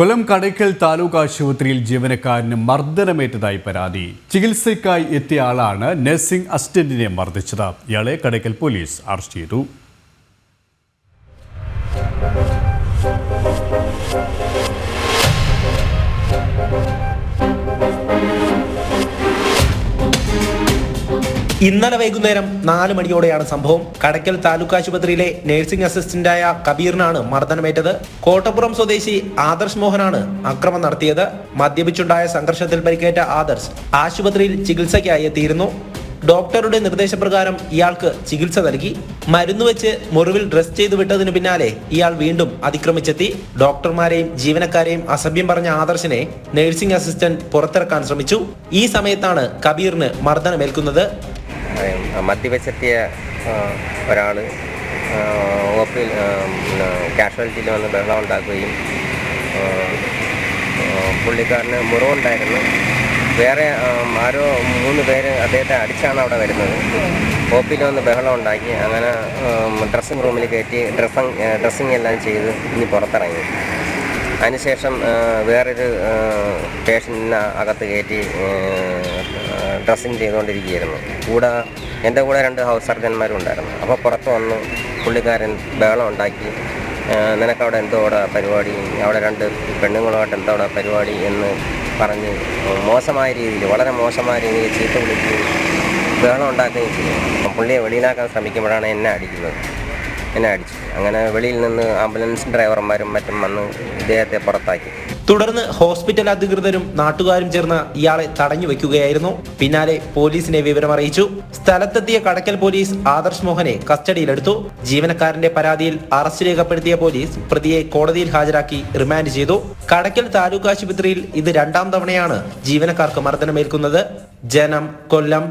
കൊല്ലം കടയ്ക്കൽ താലൂക്ക് ആശുപത്രിയിൽ ജീവനക്കാരന് മർദ്ദനമേറ്റതായി പരാതി. ചികിത്സയ്ക്കായി എത്തിയ ആളാണ് നഴ്സിംഗ് അസിസ്റ്റന്റിനെ മർദ്ദിച്ചത്. ഇയാളെ കടയ്ക്കൽ പോലീസ് അറസ്റ്റ് ചെയ്തു. ഇന്നലെ വൈകുന്നേരം നാല് മണിയോടെയാണ് സംഭവം. കടയ്ക്കൽ താലൂക്ക് ആശുപത്രിയിലെ നഴ്സിംഗ് അസിസ്റ്റന്റായ കബീറിനാണ് മർദ്ദനമേറ്റത്. കോട്ടപ്പുറം സ്വദേശി ആദർശ് മോഹനാണ് അക്രമം നടത്തിയത്. മദ്യപിച്ചുണ്ടായ സംഘർഷത്തിൽ പരിക്കേറ്റ ആദർശ് ആശുപത്രിയിൽ ചികിത്സയ്ക്കായി എത്തിയിരുന്നു. ഡോക്ടറുടെ നിർദ്ദേശപ്രകാരം ഇയാൾക്ക് ചികിത്സ നൽകി. മരുന്ന് വെച്ച് മുറിവിൽ ഡ്രസ് ചെയ്ത് വിട്ടതിനു പിന്നാലെ ഇയാൾ വീണ്ടും അതിക്രമിച്ചെത്തി. ഡോക്ടർമാരെയും ജീവനക്കാരെയും അസഭ്യം പറഞ്ഞ ആദർശിനെ നഴ്സിംഗ് അസിസ്റ്റന്റ് പുറത്തിറക്കാൻ ശ്രമിച്ചു. ഈ സമയത്താണ് കബീറിന് മർദ്ദനമേൽക്കുന്നത്. മദ്യവെച്ചെത്തിയ ഒരാൾ ഓപ്പിൽ കാഷ്വാലിറ്റിയിൽ വന്ന് ബഹളം ഉണ്ടാക്കുകയും പുള്ളിക്കാരന് മുറിവുണ്ടായിരുന്നു. വേറെ ആരോ മൂന്ന് പേര് അദ്ദേഹത്തെ അടിച്ചാണ് അവിടെ വരുന്നത്. ഓപ്പിൽ വന്ന് ബഹളം ഉണ്ടാക്കി അങ്ങനെ ഡ്രസ്സിംഗ് റൂമിൽ കയറ്റി ഡ്രസ്സിങ് ഡ്രസ്സിങ് എല്ലാം ചെയ്ത് ഇനി പുറത്തിറങ്ങി. അതിനുശേഷം വേറൊരു പേഷ്യന്റിനെ അകത്ത് കയറ്റി ഡ്രസ്സിങ് ചെയ്തുകൊണ്ടിരിക്കുകയായിരുന്നു. കൂടെ എന്റെ കൂടെ രണ്ട് ഹൗസ് സർജന്മാരും ഉണ്ടായിരുന്നു അപ്പോൾ പുറത്ത് വന്ന് പുള്ളിക്കാരൻ ബഹളം ഉണ്ടാക്കി നിനക്കവിടെ എന്തോ അവിടെ പരിപാടി? അവിടെ രണ്ട് പെണ്ണുങ്ങളുമായിട്ട് എന്തോ അവിടെ പരിപാടി? എന്ന് പറഞ്ഞ് മോശമായ രീതിയിൽ വളരെ മോശമായ രീതിയിൽ ചീത്ത വിളിക്കുകയും ബഹളം ഉണ്ടാക്കുകയും ചെയ്യും പുള്ളിയെ വെളിയിലാക്കാൻ ശ്രമിക്കുമ്പോഴാണ് എന്നെ അടിക്കുന്നത്. എന്നെ അടിച്ചു. അങ്ങനെ വെളിയിൽ നിന്ന് ആംബുലൻസ് ഡ്രൈവർമാരും മറ്റും വന്ന് ഇദ്ദേഹത്തെ പുറത്താക്കി. തുടർന്ന് ഹോസ്പിറ്റൽ അധികൃതരും നാട്ടുകാരും ചേർന്ന് ഇയാളെ തടഞ്ഞു വെക്കുകയായിരുന്നു. പിന്നാലെ പോലീസിനെ വിവരം അറിയിച്ചു. സ്ഥലത്തെത്തിയ കടക്കൽ പോലീസ് ആദർശ് മോഹനെ കസ്റ്റഡിയിലെടുത്തു. ജീവനക്കാരന്റെ പരാതിയിൽ അറസ്റ്റ് രേഖപ്പെടുത്തിയ പോലീസ് പ്രതിയെ കോടതിയിൽ ഹാജരാക്കി റിമാൻഡ് ചെയ്തു. കടക്കൽ താലൂക്ക് ആശുപത്രിയിൽ ഇത് രണ്ടാം തവണയാണ് ജീവനക്കാർക്ക് മർദ്ദനമേൽക്കുന്നത്. ജനം കൊല്ലം